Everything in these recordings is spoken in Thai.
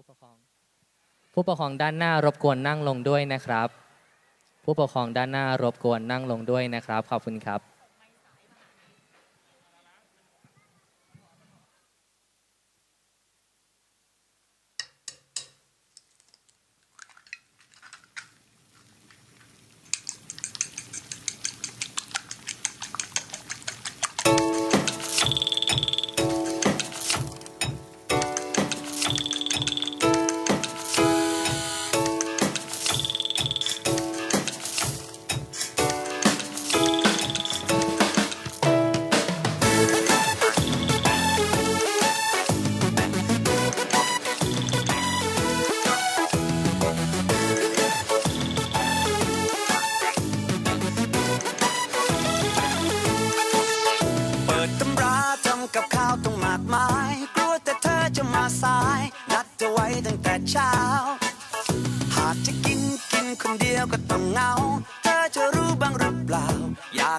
ผู้ปกครอง ผู้ปกครองด้านหน้ารบกวนนั่งลงด้วยนะครับ ผู้ปกครองด้านหน้ารบกวนนั่งลงด้วยนะครับ ขอบคุณครับ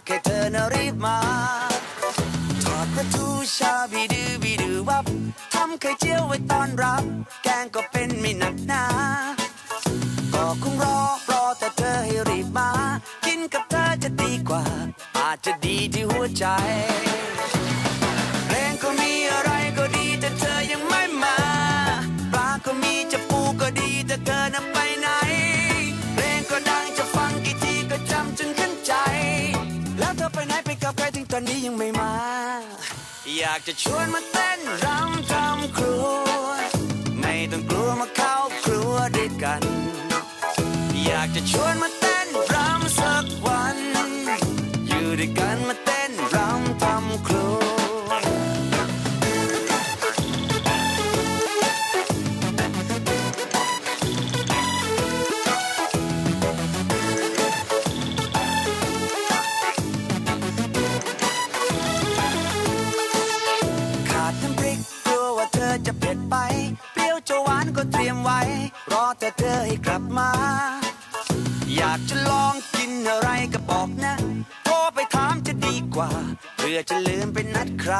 ากให้เธอนะรีบมาทอดประตูชาบีดือบีดือวับทำไข่เจียวไว้ตอนรับ แกงก็เป็นไม่หนักหนาก็คงรอรอแต่เธอให้รีบมา กินกับเธอจะดีกว่า อาจจะดีที่หัวใจากจะชวนมาเต้นรำทำครัว ไม่ต้องกลัวมาเข้าครัวด้วยกัน อยากจะชวนมาเต้นรำสักวัน อยู่ด้วยกันมาเต้น จะลืมไปนัดใคร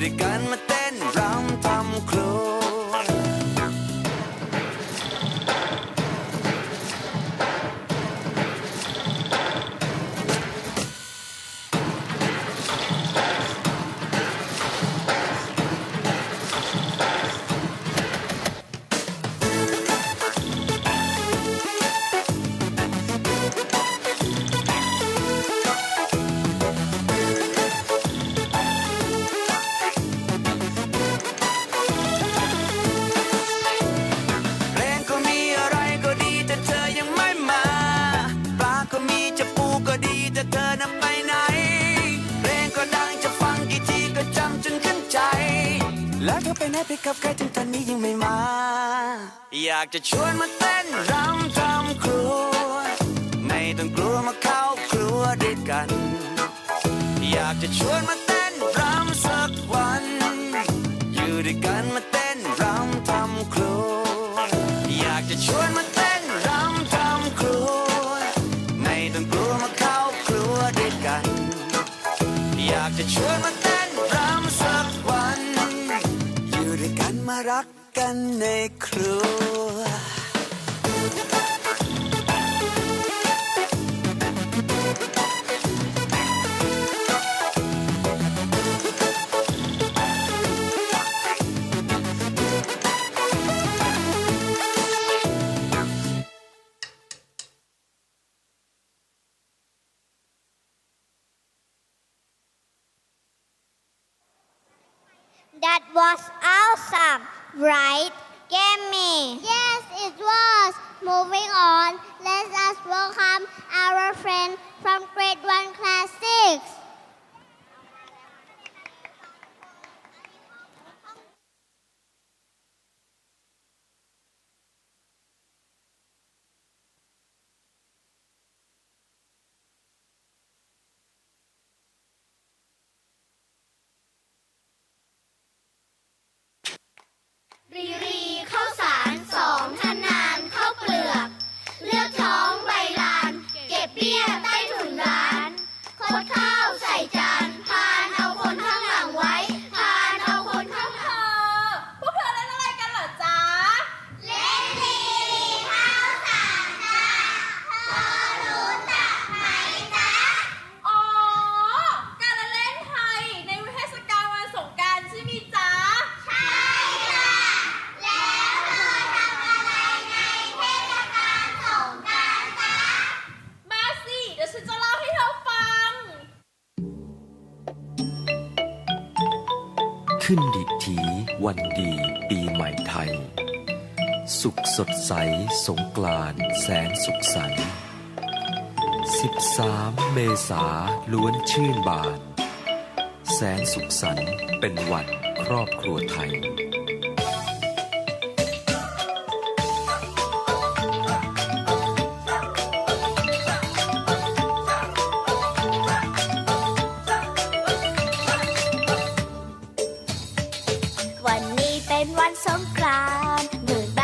ด้วยกันมา ไปไหนไปกับใครถึงตอนนี้ยังไม่มา อยากจะชวนมาเต้นรำทำครัว ไม่ต้องกลัวมาเข้าครัวด้วยกัน อยากจะชวนมาเต้นรำสักวัน อยู่ด้วยกันมาเต้นรำทำครัว อยากจะชวนมา That was awesome, right, Gammy? Yes, it was. Moving on, let us welcome our friend from grade 1 class 6. ขึ้นดิถีวันดีปีใหม่ไทย สุขสดใสสงกรานแสนสุขสันต์13 เมษาล้วนชื่นบาน แสนสุขสันต์เป็นวันครอบครัวไทย เป็นวันสงกรานต์